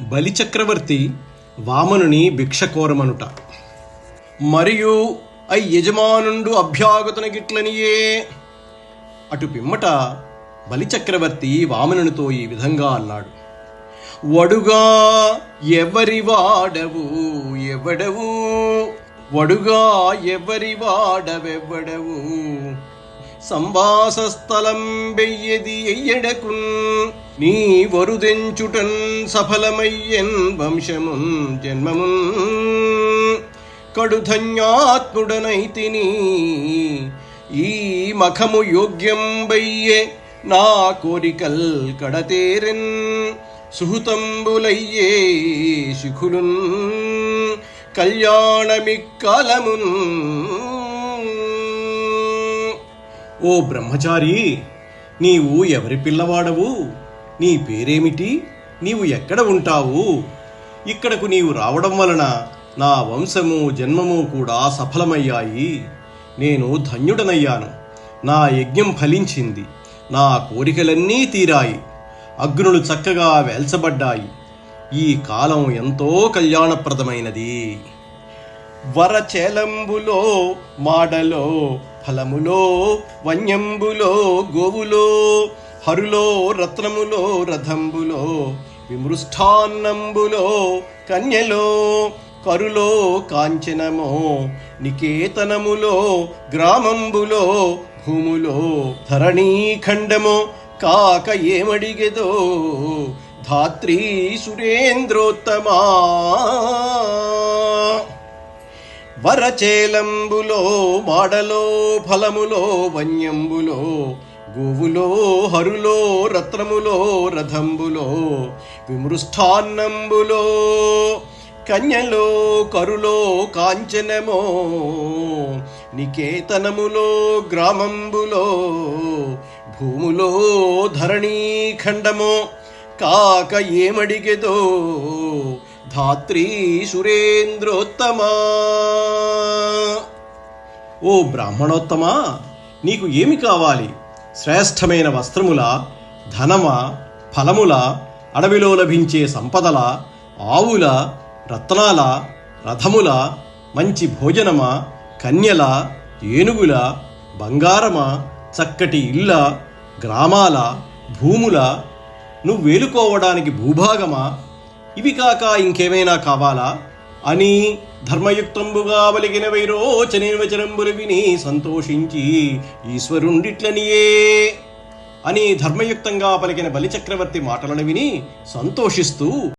బలిచక్రవర్తి వామనుని భిక్ష కోరమనుట మరియు ఐ యజమానుండు అభ్యాగతున గిట్లనియే అటు పిమ్మట బలిచక్రవర్తి వామనునితో ఈ విధంగా అన్నాడు. వడుగా ఎవరి వాడవు ఎవడవు? వడుగా ఎవరి వాడవెవ్వడవు సంవాసస్థలం వెయ్యది ఎయ్యడకున్ నీ వరుదెంచుటన్ సఫలమయ్యన్ వంశమున్ జన్మమున్. కడుధన్యాత్ముడనైతిని ఈ మఖము యోగ్యం బయ్యే నా కోరికల్ కడతేరెన్. సుహృతంబులయ్యే శిఖులున్ కళ్యాణమిక్కలమున్ ఓ బ్రహ్మచారి నీవు ఎవరి పిల్లవాడవు? నీ పేరేమిటి? నీవు ఎక్కడ ఉంటావు? ఇక్కడకు నీవు రావడం వలన నా వంశము జన్మము కూడా సఫలమయ్యాయి. నేను ధన్యుడనయ్యాను. నా యజ్ఞం ఫలించింది. నా కోరికలన్నీ తీరాయి. అగ్నులు చక్కగా వేల్చబడ్డాయి. ఈ కాలం ఎంతో కళ్యాణప్రదమైనది. వరచేలంబులో మాడలో ఫలములో వన్యంబులో గోవులో హరులో రత్నములో రథంబులో విమృష్టాన్నంబులో కన్యలో కరులో కాంచనమో నికేతనములో గ్రామంబులో భూములో ధరణీఖండమో కాక ఏమడిగెదో ధాత్రీ సురేంద్రోత్తమా. వరచేలంబులో మాడలో ఫలములో వన్యంబులో గోవులో హరులో రత్నములో రథంబులో విమృష్టాన్నంబులో కన్యలో కరులో కాంచనమో నికేతనములో గ్రామంబులో భూములో ధరణీఖండమో కాక ఏమడిగెదో ధాత్రీ సురేంద్రోత్తమా. ఓ బ్రాహ్మణోత్తమా నీకు ఏమి కావాలి? శ్రేష్టమైన వస్త్రముల ధనమ ఫలముల అడవిలో లభించే సంపదల ఆవుల రత్నాల రథముల మంచి భోజనమా కన్యల ఏనుగుల బంగారమ చక్కటి ఇళ్ళ గ్రామాల భూముల. నువ్వు వేలుకోవడానికి భూభాగమా? ఇవి కాక ఇంకేమైనా కావాలా? అని ధర్మయుక్తంబుగా వలిగిన వైరోచనే వచనంబులు విని సంతోషించి ఈశ్వరుండిట్లనియే అని ధర్మయుక్తంగా పలికిన బలిచక్రవర్తి మాటలను విని సంతోషిస్తూ